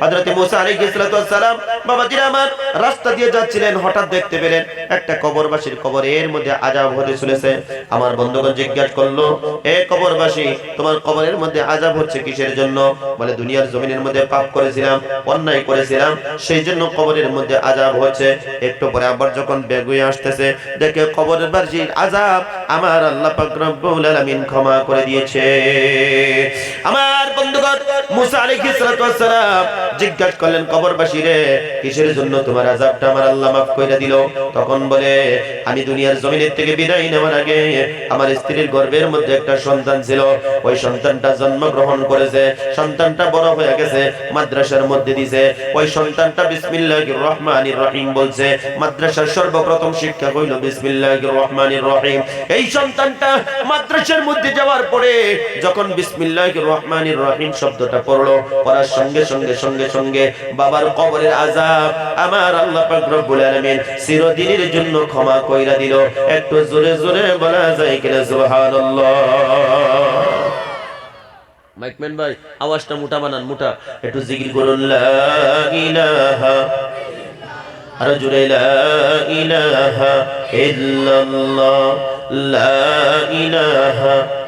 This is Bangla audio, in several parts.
হযরত মুসা আলাইহিস সালাম বাবাজিরা আমার রাস্তা দিয়ে যাচ্ছিলেন, হঠাৎ দেখতে পেলেন একটা কবরবাসীর কবরের মধ্যে আযাব হতে চলেছে। আমার বন্ধুগণ জিজ্ঞাসা করল, এ কবরবাসী, তোমার কবরের মধ্যে আযাব হচ্ছে কিসের জন্য? বলে, দুনিয়ার জমিনের মধ্যে পাপ করেছিলাম, অন্যায় করেছিলাম সেই জন্য কবরের মধ্যে আযাব হচ্ছে। একটু পরে আবার যখন বেগুয়ে আসতেছে, দেখে কবরের বাসীর আযাব আমার আল্লাহ পাক ক্ষমা করে দিয়েছে। আমার বন্ধুগণ, মুসা আলাইহিস সালাম জিজ্ঞাসা করলেন, কবরবাসী রে, কিসের জন্য তোমার আযাবটা আমার আল্লাহ মাফ কইরা দিল? তখন বলে, আমি দুনিয়ার জমিনের থেকে বিদায় নেওয়ার আগে আমার স্ত্রীর গর্ভের মধ্যে একটা সন্তান ছিল। ওই সন্তানটা জন্মগ্রহণ করেছে, সন্তানটা বড় হয়ে গেছে, মাদ্রাসার মধ্যে দিছে। ওই সন্তানটা বিসমিল্লাহির রহমানির রহিম বলছে, মাদ্রাসার সর্বপ্রথম শিক্ষা হইল বিসমিল্লাহির রহমানির রহিম। এই সন্তানটা মাদ্রাসার মধ্যে যাওয়ার পরে যখন বিসমিল্লাহির রহমানির রহিম শব্দটা পড়ল, পড়ার সঙ্গে সঙ্গে সঙ্গে সঙ্গে সঙ্গে বাবার কবরের আযাব। আমার আল্লাহ পাক রব্বুল আলামিন চিরদিনের জন্য ক্ষমা কইরা দিল। একটু জোরে জোরে বলা যায় কিনা, সুবহানাল্লাহ। মাইকম্যান ভাই, আওয়াজটা মোটা বানান, মোটা। একটু জিকির করুন, লা ইলাহা আরও জোরে, লা ইলাহা ইল্লাল্লাহ, লা ইলাহা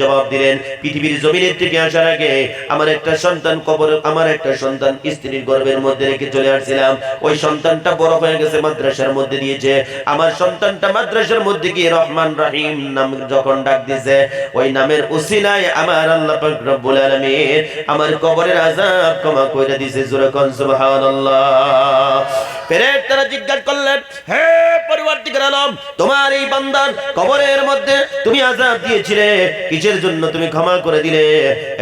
জবাব দিলেন, পৃথিবীর জমিনের থেকে আসার আগে আমার একটা সন্তান কবর, আমার একটা সন্তান স্ত্রীর গর্ভের মধ্যে রেখে চলে আসছিলাম। ওই সন্তানটা বড় হয়ে গেছে মাদ্রাসার মধ্যে দিয়েছে। আমার সন্তানটা মাদ্রাসার মধ্যে গিয়ে রহমান রাহিম নাম যখন ডাক দিয়েছে, ওই নামের উসিলায় আমার আল্লাহ পাক রব্বুল আলামিন আমার কবরের আযাব ক্ষমা কইরা দিছে জোরে কন সুবহানাল্লাহ। ফেরেশতারা জিজ্ঞাসা করলেন, হে আলম তোমার এই বান্দার কবরের মধ্যে তুমি দিয়েছিলে, কিসের জন্য তুমি ক্ষমা করে দিলে?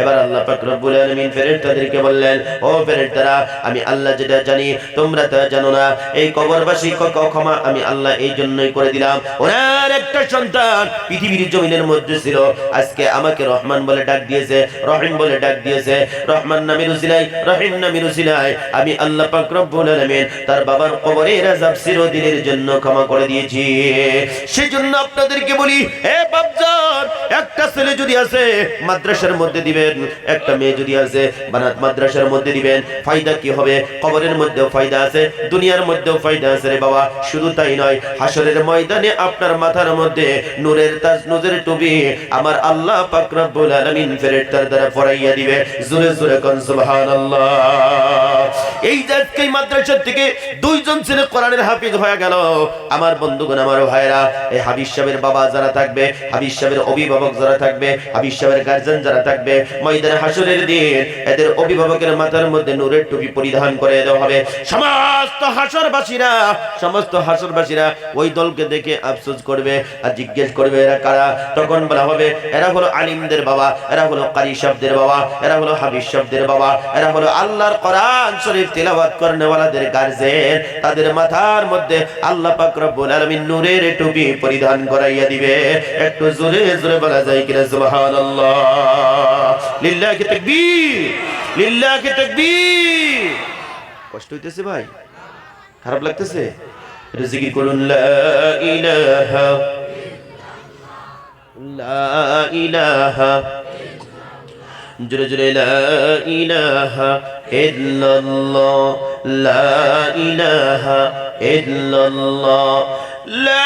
এবার আল্লাহ পাক রব্বুল আলামিন ফেরেশতাদেরকে বললেন, ও ফেরেশতারা আমি আল্লাহ যেটা জানি, তোমরা তা জানো না। এই কবরবাসী ক্ষমা আমি আল্লাহ এই জন্যই করে দিলাম। ওনার একটা সন্তান পৃথিবীর জমিনের মধ্যে ছিল। আজকে আমাকে রহমান বলে ডাক দিয়েছে, রহিম বলে ডাক দিয়েছে। রহমান নামের উসিলাই রহিম নামের উসিলাই আমি আল্লাহ পাক রব্বুল আলামিন তার বাবার কবরের আজাব চিরদিনের জন্য ক্ষমা করে দিয়েছি। সেজন্য আপনাদেরকে বলি হে বাপজান একটা ছেলে যদি আছে মাদ্রাসার মধ্যে দিবেন। একটা মেয়ে যদি আছে বানাত মাদ্রাসার মধ্যে দিবেন। ফায়দা কি হবে? কবরের মধ্যেও ফায়দা আছে, দুনিয়ার মধ্যেও ফায়দা আছে রে বাবা। শুধু তাই নয় হাসরের ময়দানে আপনার মাথার মধ্যে নূরের তাজ, নূরের টুপি আমার আল্লাহ পাক রব্বুল আলামিন ফেরেশতার দ্বারা পরাইয়া দিবে। জোরে জোরে কোন, সুবহানাল্লাহ। এই জাতকে মাদ্রাসা থেকে দুইজন ছেলে কোরআনের হাফিজ হয়ে গেল। আমার বন্ধুগণ, আমার ভাইরা এই হাবিজ সাহেবের বাবা যারা থাকবে, হাবিজ সাহেবের অভিভাবক যারা থাকবে সাহেবের গার্জেন যারা থাকবে, ময়দানে হাসরের দিন, এদের অভিভাবকের মাথার মধ্যে নূরের টুপি পরিধান করে দেওয়া হবে। সমস্ত হাসরবাসীরা সমস্ত হাসরবাসীরা ওই দলকে দেখে আফসোস করবে আর জিজ্ঞেস করবে, এরা কারা? তখন বলা হবে, এরা হলো আলিমদের বাবা, এরা হলো কারি শব্দের বাবা, এরা হলো হাবিজ শব্দের বাবা, এরা হলো আল্লাহর কোরআন শরীফ তেলাওয়াত করনেওয়ালাদের গার্জেন তাদের মাথার মধ্যে আল্লাহ পাক রব্বুল আলামিন নূরের টুপি পরিধান করাইয়া দিবে। একটু জোরে জোরে বলা যায় কিনা, সুবহানাল্লাহ। লিল্লাহি তাকবীর লিল্লাহি তাকবীর। কষ্ট হইতেছে ভাই? খারাপ লাগতেছে? জিকির করুন, লা ইলাহা লা ইলাহা জোরে জোরে, লা ইলাহা ইল্লাল্লাহ। লা ইলাহা ইল্লাল্লাহ। লা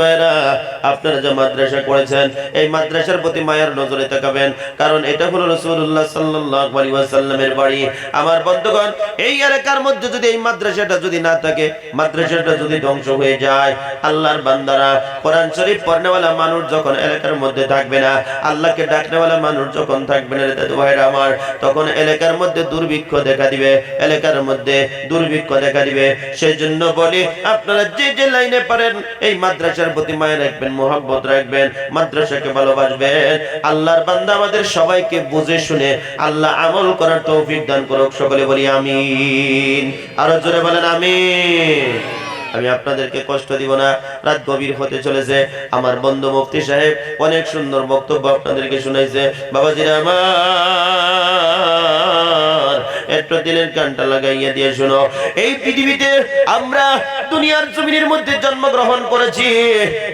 ভাইরা আপনারা যে মাদ্রাসা করেছেন, এই মাদ্রাসার প্রতি মায়ের নজরে তাকাবেন, কারণ এটা হলো বাড়ি। আমার বন্ধুগণ, এই এলাকার মধ্যে যদি এই মাদ্রাসাটা যদি না থাকে, মাদ্রাসাটা যদি ধ্বংস হয়ে যায়, আল্লাহর বান্দারা কোরআন শরীফ পড়নেওয়ালা মানুষ যখন এলাকার মধ্যে থাকবে না, আল্লাহকে ডাকনেওয়ালা মানুষ যখন থাকবে না ভাইরা আমার, তখন এলাকার মধ্যে দুর্ভিক্ষ দেখা দিবে, এলাকার মধ্যে দুর্ভিক্ষ দেখা দিবে। সেই জন্য বলি, আপনারা যে যে লাইনে পারেন, এই মাদ্রাসার প্রতি মায়ের রাখবেন মোহাম্মত রাখবেন, মাদ্রাসাকে ভালোবাসবেন। আল্লাহর বান্দা আমাদের সবাইকে বুঝে শুনে আল্লাহ আমল করার তৌফিক দান করুক, সকলে বলি আমিন। আরও জোরে বলেন আমিন। আমি আপনাদেরকে কষ্ট দিব না, রাত গভীর হতে চলেছে। আমার বন্ধু মুফতি সাহেব অনেক সুন্দর বক্তব্য আপনাদেরকে শুনাইছে। বাবাজিরা আমার একটু দিলের কানটা লাগাইয়া দিয়ে শুনো। এই পৃথিবীতে আমরা দুনিয়ার জমিনের মধ্যে জন্মগ্রহণ করেছি।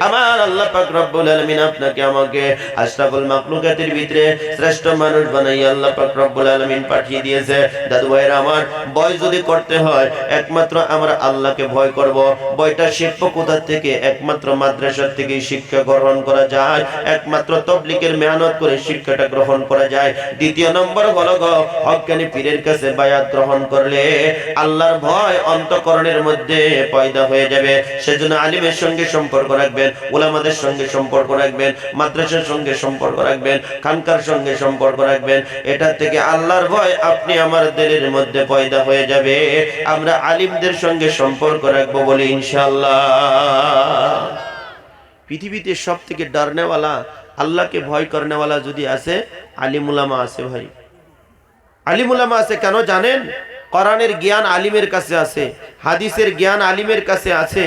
আমার আল্লাহ পাক রব্বুল আলামিন আপনাকে আমাকে আশরাফুল মাখলুকাতের ভিতরে শ্রেষ্ঠ মানুষ বানাই আল্লাহ পাক রব্বুল আলামিন পাঠিয়ে দিয়েছে। দাদু ভাইয়ের, আমার ভয় যদি করতে হয়, একমাত্র আমরা আল্লাহকে ভয় করব। বইটা শিখব কোথা থেকে? একমাত্র মাদ্রাসার থেকে শিক্ষা গ্রহণ করা যায়। একমাত্র তবলিকের মেহনত করে শিক্ষাটা গ্রহণ করা যায়। দ্বিতীয় নম্বর হলো গো হকানি পীরের কাছে বায়াত গ্রহণ করলে আল্লাহর ভয় অন্তকরণের মধ্যে পয়দা হয়ে যাবে। সেজন্য আলিমের সঙ্গে সম্পর্ক রাখবেন ওলামাদের সঙ্গে সম্পর্ক রাখবেন, মাদ্রাসার সঙ্গে সম্পর্ক রাখবেন, খানকার সঙ্গে সম্পর্ক রাখবেন। এটা থেকে আল্লাহর ভয় আপনি আমার দিলের মধ্যে পয়দা হয়ে যাবে। আমরা আলিমদের সঙ্গে সম্পর্ক রাখব বলে ইনশাআল্লাহ। পৃথিবীতে সব থেকে ডরনেওয়ালা, আল্লাহকে ভয় করনেওয়ালা যদি আছে, আলিমুলামা আছে ভাই। আলিমুলামা আছে, কেন জানেন? কোরআনের জ্ঞান আলিমের কাছে আছে, হাদিসের জ্ঞান আলিমের কাছে আছে,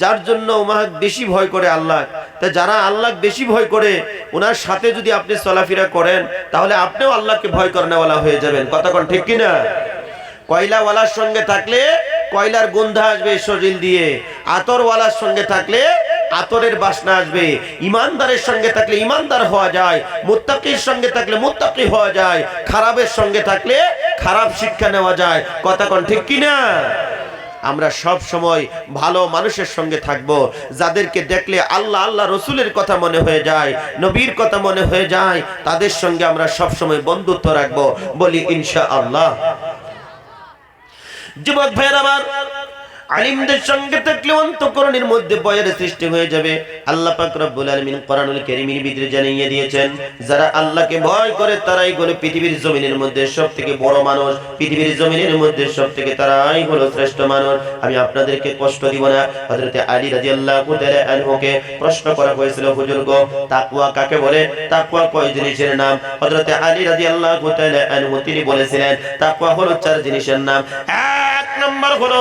যার জন্য উমাহ বেশি ভয় করে আল্লাহ। তা যারা আল্লাহ বেশি ভয় করে ওনার সাথে যদি আপনি চলাফেরা করেন, তাহলে আপনিও আল্লাহকে ভয় করনেওয়ালা হয়ে যাবেন। কতক্ষণ ঠিক কিনা? কয়লাওয়ালার সঙ্গে থাকলে কয়লার গন্ধ আসবে শরীর দিয়ে, আতরওয়ালার সঙ্গে থাকলে আতরের বাসনা আসবে। ইমানদারের সঙ্গে থাকলে ইমানদার হওয়া যায়, মুত্তাকির সঙ্গে থাকলে মুত্তাকি হওয়া যায়, খারাপের সঙ্গে থাকলে খারাপ শিক্ষা নেওয়া যায়। কথা কোন ঠিক কিনা? আমরা সব সময় ভালো মানুষের সঙ্গে থাকব, যাদেরকে দেখলে আল্লাহ আল্লাহ রসুলের কথা মনে হয়ে যায়, নবীর কথা মনে হয়ে যায়, তাদের সঙ্গে আমরা সব সময় বন্ধুত্ব রাখব। বলি ইনশা আল্লাহ যুবক ভাইয়ের আমার আলিমদের সঙ্গে থাকলে অন্তকরণের মধ্যে বয়ের সৃষ্টি হয়ে যাবে। আল্লাহ পাক রব্বুল আলামিন কোরআনুল কারীমের জানিয়ে দিয়েছেন, যারা আল্লাহকে ভয় করে তারাই হলো পৃথিবীর জমিনের মধ্যে সবথেকে বড় মানুষ। পৃথিবীর জমিনের মধ্যে সবথেকে তারাই হলো শ্রেষ্ঠ মানুষ। আমি আপনাদেরকে কষ্ট দিব না। হযরতে আলী রাদিয়াল্লাহু তাআলা প্রশ্ন করা হয়েছিল, হুজুর গো কাকে বলে? তাকওয়া কয় জিনিসের নাম? হযরতে আলী রাদিয়াল্লাহু তাআলা আনহু তিনি বলেছিলেন, তাকওয়া হলো চার জিনিসের নাম। এক নম্বর হলো,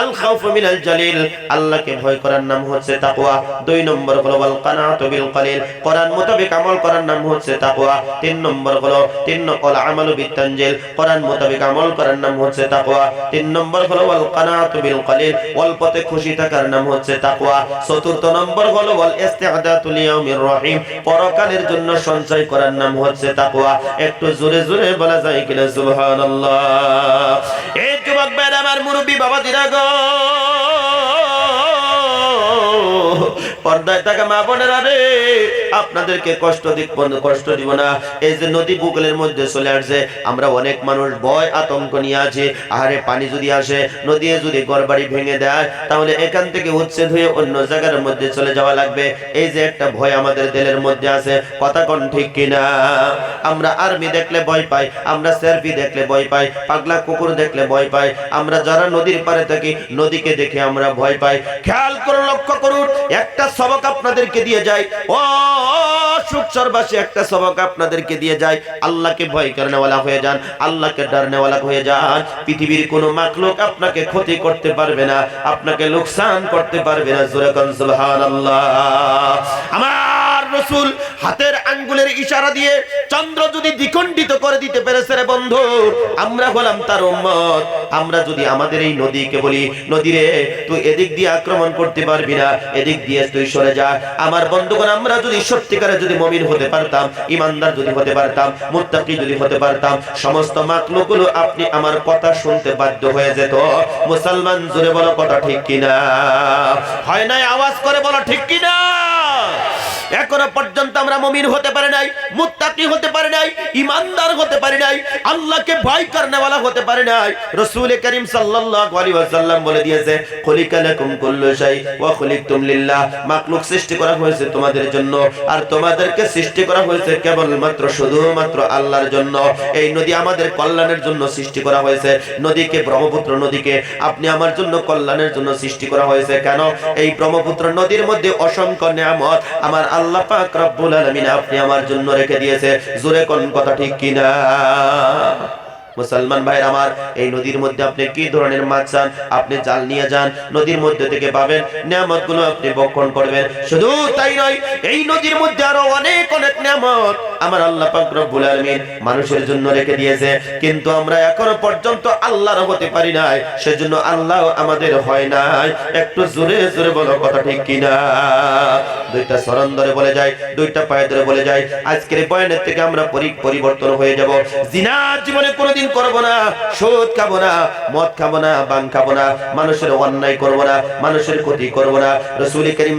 আল খাউফ মিনাল জালিল। আল্লাহকে ভয় করার নাম হচ্ছে তাকওয়া। দুই নম্বর হলো, ওয়াল কানাতু বিল কালিল। কোরআন মোতাবেক আমল করার নাম হচ্ছে তাকওয়া। তিন নম্বর হলো, তিন নম্বর আমালু বিত তানজিল কোরআন মোতাবেক আমল করার নাম হচ্ছে তাকওয়া। তিন নম্বর হলো, ওয়াল কানাতু বিল কালিল। অল্পতে খুশি থাকার নাম হচ্ছে তাকওয়া। চতুর্থ নম্বর হলো, ওয়াল ইস্তিআদাতু লিয়াউমির রহিম। পরকালের জন্য সঞ্চয় করার নাম হচ্ছে তাকওয়া। একটু জোরে জোরে বলা যায় কিনা, সুবহানাল্লাহ। এই যুবক ভাইরা, আমার মুরব্বী বাবা দিরা গো! পর্দায় থাকা মা বোনেরা রে, আপনাদেরকে কষ্ট দিক কষ্ট দিব না। এই যে নদী বুকলের মধ্যে চলে আসছে, আমরা অনেক মানুষ ভয়, আতঙ্ক নিয়ে আছি। আহারে, পানি যদি আসে নদী যদি ঘর বাড়ি ভেঙে দেয়, তাহলে এখান থেকে উচ্ছেদ হয়ে অন্য জায়গার মধ্যে চলে যাওয়া লাগবে। এই যে একটা ভয় আমাদের দিলের মধ্যে আছে, কথা কোন ঠিক কিনা? আমরা আর্মি দেখলে ভয় পাই, আমরা সেরপি দেখলে ভয় পাই, পাগলা কুকুর দেখলে ভয় পাই, আমরা যারা নদীর পারে থাকি, নদীকে দেখে আমরা ভয় পাই। খেয়াল করে লক্ষ্য করুন, একটা সবক আপনাদেরকে দিয়ে যায়। ও, সুখ সর্বাসী একটা সবক আপনাদেরকে দিয়ে যায়। আল্লাহকে ভয় করেনেওয়ালা হয়ে যান, আল্লাহকে ডরনেওয়ালা হয়ে যান। পৃথিবীর কোনো মাখলুক আপনাকে ক্ষতি করতে পারবে না, আপনাকে লোকসান করতে পারবে না। জোরে কনসুলহান আল্লাহ আমার রসুল হাতের আঙ্গুলের ইশারা দিয়ে চন্দ্র যদি দ্বিখণ্ডিত করে দিতে পেরেছে রে বন্ধু, আমরা হলাম তার উম্মত। আমরা যদি আমাদের এই নদীকে বলি, নদী রে, তুই এদিক দিয়ে আক্রমণ করতে পারবি না, এদিক দিয়ে তুই সরে যা। আমার বন্ধুগণ, আমরা যদি সত্যিকারে যদি মমিন হতে পারতাম, ইমানদার যদি হতে পারতাম, মুত্তাকি যদি হতে পারতাম, সমস্ত মাকলুকগুলো আপনি আমার কথা শুনতে বাধ্য হয়ে যেত। মুসলমান জুড়ে বলো, কথা ঠিক কিনা? হয় নাই আওয়াজ করে বলো, ঠিক কিনা? এখনও পর্যন্ত আমরা মমিন হতে পারি নাই, মুত্তাকি হতে পারি নাই, ইমানদার হতে পারি নাই, আল্লাহকে ভয় করনেওয়ালা হতে পারি নাই। রাসূল করিম সাল্লাল্লাহু আলাইহি ওয়াসাল্লাম বলে দিয়েছে, খলিকা লাকুম কুল্লু শাই, ওয়া খলিকতুম লিল্লাহ। মাখলুক সৃষ্টি করা হয়েছে তোমাদের জন্য, আর তোমাদেরকে সৃষ্টি করা হয়েছে কেবলমাত্র, শুধুমাত্র আল্লাহর জন্য। এই নদী আমাদের কল্যাণের জন্য সৃষ্টি করা হয়েছে। নদীকে, ব্রহ্মপুত্র নদীকে, আপনি আমার জন্য কল্যাণের জন্য সৃষ্টি করা হয়েছে। কেন? এই ব্রহ্মপুত্র নদীর মধ্যে অসংখ্য নিয়ামত আমার আল্লাহ পাক রব্বুল আলামিন আপনি আমার জন্য রেখে দিয়েছে। জোরে কোন কথা ঠিক কিনা? মুসলমান ভাই আমার, এই নদীর মধ্যে আপনি কি ধরনের মাছ চান? আপনি জাল নিয়ে যান, নদীর মধ্যে থেকে পাবেন নিয়ামতগুলো আপনি বক্ষণ করবেন। শুধু তাই নয়, এই নদীর মধ্যে আরও অনেক অনেক নিয়ামত আমার আল্লাহ পাক রব্বুল আলামিন মানুষের জন্য রেখে দিয়েছে। কিন্তু আমরা এখনও পর্যন্ত আল্লাহর হতে পারি নাই, সেজন্য আল্লাহ আমাদের হয় নাই। একটু জোরে জোরে বলো কথা ঠিক কিনা? দুইটা সরণ ধরে বলে যায় দুইটা পায়ে ধরে বলে যায় আজকের বয়ানের থেকে আমরা পরিবর্তন হয়ে যাব। জিনা জীবনে কোনোদিন করব না, সুদ খাব না, মদ খাব না খাব না, মানুষের অন্যায় না, মানুষের ক্ষতি করব না। রসুল করিম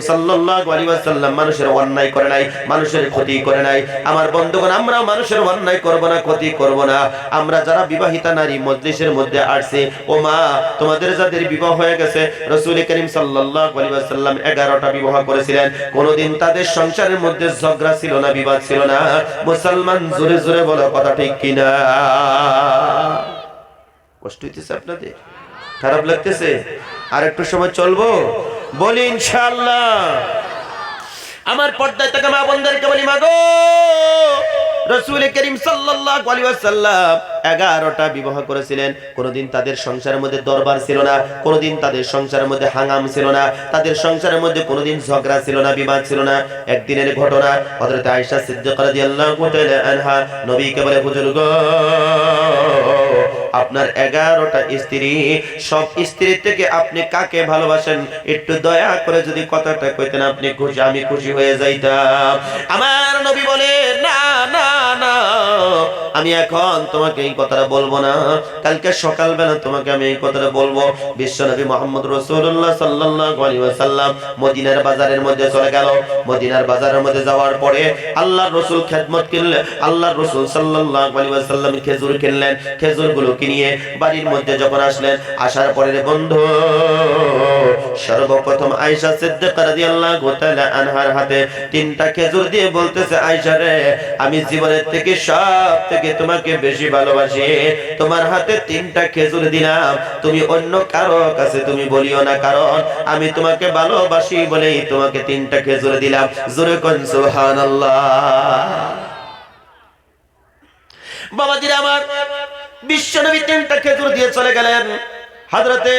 মানুষের অন্যায় করে নাই, মানুষের ক্ষতি করে নাই। আমার বন্ধুগণ আমরা মানুষের অন্যায় না, ক্ষতি না। আমরা যারা বিবাহিতা নারী, মজলিসের মধ্যে আসছে, ও মা, তোমাদের যাদের বিবাহ হয়ে গেছে, রসুল করিম সাল্লাল্লাহু আলাইহি ওয়াসাল্লাম 11টা বিবাহ করেছিলেন। কোনোদিন তাদের সংসারের মধ্যে ঝগড়া ছিল না, বিবাদ ছিল না। মুসলমান জোরে জোরে বলো, কথা ঠিক কিনা? কষ্ট হইতেছে আপনাদের? খারাপ লাগতেছে? আর একটু সময় চলবো? বলি ইনশাল্লাহ আমার পর্দায় তাকে মা বন্ধারকে বলি, মাগো, রসুল করিম সাল্লাল্লাহু আলাইহি ওয়াসাল্লাম 11টা বিবাহ করেছিলেন। কোনোদিন তাদের সংসারের মধ্যে দরবার ছিল না, কোনোদিন তাদের সংসারের মধ্যে হাঙ্গাম ছিল না, তাদের সংসারের মধ্যে কোনোদিন ঝগড়া ছিল না, বিবাদ ছিল না। একদিনের ঘটনা হযরত আয়েশা সিদ্দিকা রাদিয়াল্লাহু নবীকে বলে গো, আপনার এগারোটা স্ত্রী, সব স্ত্রী থেকে আপনি কাকে ভালোবাসেন? একটু দয়া করে যদি কথাটা কইতেন, আপনি খুশি, আমি খুশি হয়ে যাইতাম। আমার নবী বলে, না না না। আমি এখন তোমাকে এই কথাটা বলব না। কালকে সকালবেলা তোমাকে আমি এই কথাটা বলব। বিশ্বনবী মোহাম্মদ রসুল্লাহ ওয়াসাল্লাম মদিনার বাজারের মধ্যে চলে গেল। মদিনার বাজারের মধ্যে যাওয়ার পরে আল্লাহর রসুল খেদমত কিনলেন। আল্লাহর রসুল সাল্লাল্লাহু আলাইহি ওয়াসাল্লাম খেজুর কিনলেন। খেজুরগুলো কিনিয়ে বাড়ির মধ্যে যখন আসলেন, আসার পরে বন্ধু, সর্বপ্রথম আয়েশা সিদ্দিকা রাদিয়াল্লাহু তাআলা আনহার হাতে তিনটা খেজুর দিয়ে বলতেছে, আয়েশা রে, আমি জীবনের থেকে সব থেকে তোমাকে বেশি ভালোবাসি। তোমার হাতে তিনটা খেজুর দিলাম। তুমি অন্য কারও কাছে তুমি বলিও না, কারণ আমি তোমাকে ভালোবাসি বলেই তোমাকে তিনটা খেজুর দিলাম। জোরে কোন সুবহানাল্লাহ। বাবাজিরা আমার, বিশ্বনবী তিনটা খেজুর দিয়ে চলে গেলেন। হাজরতে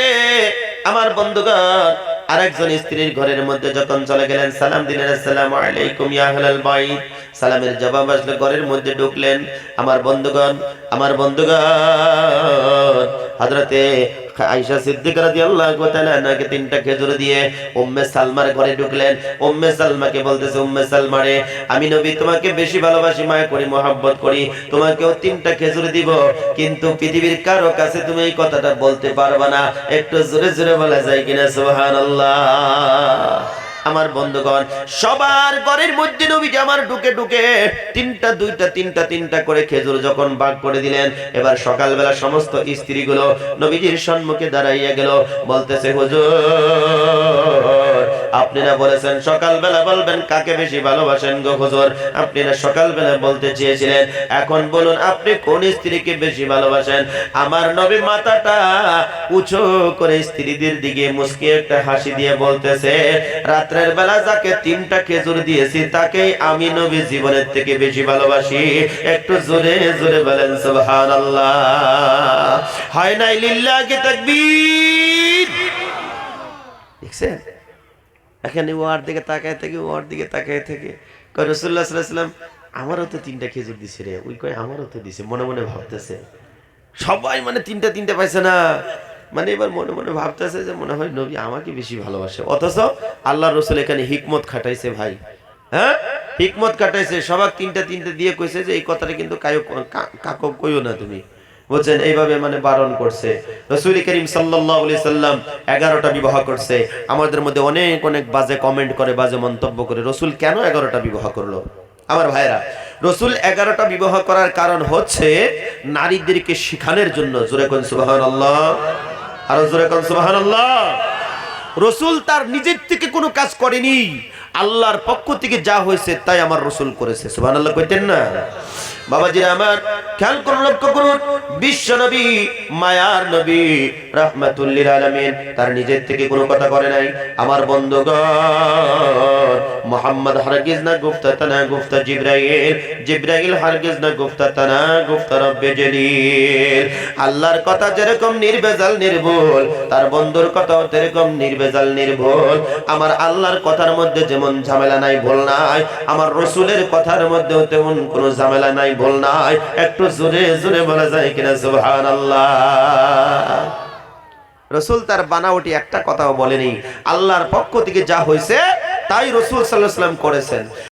আমার বন্ধুগণ আরেকজন স্ত্রীর ঘরের মধ্যে যখন চলে গেলেন, সালাম দিলেন সালাম আলাইকুম ইয়া আহলাল বাইত। সালামের জবাব আসলে, ঘরের মধ্যে ঢুকলেন, আমার বন্ধুগণ আমার বন্ধুগণ। হযরতে আয়েশা তিনটা খেজুর দিয়ে উম্মে সালমার ঘরে ঢুকলেন। উম্মে সালমাকে বলতেছে, উম্মে আমি নবী, তোমাকে বেশি ভালোবাসি, মায়া করি, মহব্বত করি। তোমাকেও তিনটা খেজুর দিব। কিন্তু পৃথিবীর কারও কাছে তুমি এই কথাটা বলতে পারবে না। একটু জোরে জোরে বলা যায় কিনা? সুবহানাল্লাহ। আমার বন্ধুগণ, সবার ঘরের মধ্যে নবীজি আমার ঢুকে ঢুকে তিনটা, দুইটা, তিনটা তিনটা করে খেজুর যখন ভাগ করে দিলেন, এবার সকালবেলা সমস্ত স্ত্রীগুলো নবীজির সম্মুখে দাঁড়াইয়া গেল, বলতেছে, হুজুর আপনারা বলেছেন, সকালবেলা বলবেন, কাকে বেশি ভালোবাসেন গো হুজুর? আপনারা সকালবেলা বলতে চেয়েছিলেন, এখন বলুন, আপনি কোন স্ত্রীকে বেশি ভালোবাসেন? আমার নবী মাথাটা উঁচু করে স্ত্রীদের দিকে মুসকে একটা হাসি দিয়ে বলতেছে, রাত্রের বেলা যাকে তিনটা খেজুর দিয়েছি, তাকেই আমি নবী জীবনের থেকে বেশি ভালোবাসি। একটু জোরে জোরে বলেন, সুবহানাল্লাহ। হয় নাই লিল্লাহি তাকবীর। দেখছেন? এখানে ওয়ার দিকে তাকায় থাকে, ওয়ার দিকে তাকায় থেকে। কয় রসুল্লাহ সাল্লাম আমারও তো তিনটা খেজুর দিছে রে। ওই কয়, আমারও তো দিছে। মনে মনে ভাবতেছে। সবাই মানে তিনটা তিনটা পাইছে না। মানে এবার মনে মনে ভাবতেছে যে মনে হয় নবী আমাকে বেশি ভালোবাসে। অথচ আল্লাহ রসুল এখানে হিকমত খাটাইছে ভাই। হ্যাঁ? হিকমত কাটাইছে সবাক তিনটা তিনটা দিয়ে কইছে যে এই কথাটা কিন্তু কায়ো কাকো কইও না তুমি। বলছেন এইভাবে মানে বারণ করছে। রসুল করিম আলাইহি সাল্লাম এগারোটা বিবাহ করছে। আমাদের মধ্যে অনেক অনেক বাজে কমেন্ট করে, বাজে মন্তব্য করে। রসুল কেন এগারোটা বিবাহ করল? আমার ভাইরা রসুল এগারোটা বিবাহ করার কারণ হচ্ছে নারীদেরকে শিখানোর জন্য। জোরে কোন আল্লাহ আরও জোরে কোন আল্লাহ রসুল তার নিজের থেকে কোনো কাজ করেনি। আল্লাহর পক্ষ থেকে যা হয়েছে তাই আমার রসুল করেছে। সুবাহ আল্লাহ কইতেন না? বাবাজিরা আমার, খেয়াল করুন, লক্ষ্য করুন, বিশ্ব নবী, মায়ার নবী রাহমাতুল্লিল আলামিন, তার নিজের থেকে কোনো কথা করে নাই। আমার বন্ধুগণ, মোহাম্মদ হারগিজ না গুফতা তানা গুফতা জিব্রাইল জিব্রাইল হারগিজ না গুফতা তানা গুফতা রব্বে জলিল। আল্লাহর কথা যেরকম নির্বেজাল নির্ভুল, তার বন্ধুর কথাও যেরকম নির্বেজাল নির্ভুল। আমার আল্লাহর কথার মধ্যে যেমন ঝামেলা নাই, ভুল নাই, আমার রসুলের কথার মধ্যেও তেমন কোনো ঝামেলা নাই ভুল নাই। একটু জোরে জোরে বলা যায় কিনা সুহান রসুল তার বানাওটি একটা কথাও বলেনি। আল্লাহর পক্ষ থেকে যা হয়েছে, তাই রসুল সাল্লাহ করেছেন।